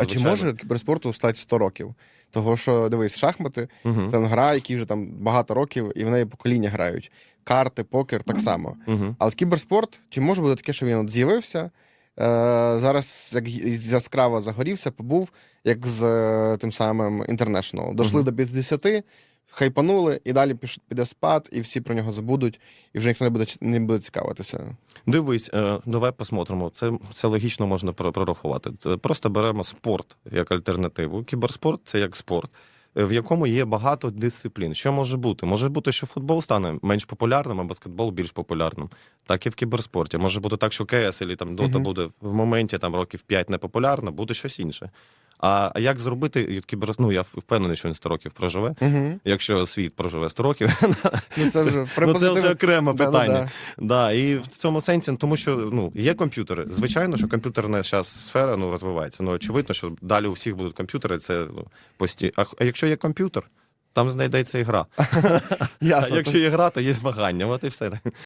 А чи може кіберспорту стати 100 років? Того, що дивись, шахмати, Мгм. там гра, які вже там багато років, і в неї покоління грають. Карти, покер так само. Мгм. А от кіберспорт, чи може бути таке, що він от з'явився? Е, зараз як яскраво загорівся, побув, як з е, тим самим International. Дошли Мгм. до 50, хайпанули, і далі піде спад, і всі про нього забудуть, і вже ніхто не буде, не буде цікавитися. Дивись, е, давай посмотримо. Це, це логічно можна про- прорахувати. Просто беремо спорт як альтернативу. Кіберспорт це як спорт, е, в якому є багато дисциплін. Що може бути? Може бути, що футбол стане менш популярним, а баскетбол більш популярним. Так і в кіберспорті. Може бути так, що КС або там Дота Мгм. буде в моменті там років 5 не популярна, буде щось інше. А як зробити кібер... Ну, я впевнений, що він 100 років проживе. Угу. Якщо світ проживе 100 років, Ну це вже ну, це вже окреме питання. Да, і в цьому сенсі, ну, тому що ну, є комп'ютери. Звичайно, що комп'ютерна зараз сфера ну, розвивається. Ну, очевидно, що далі у всіх будуть комп'ютери, це ну, пості... а, а якщо є комп'ютер, там знайдеться і гра. А якщо є гра, то є змагання. От і все.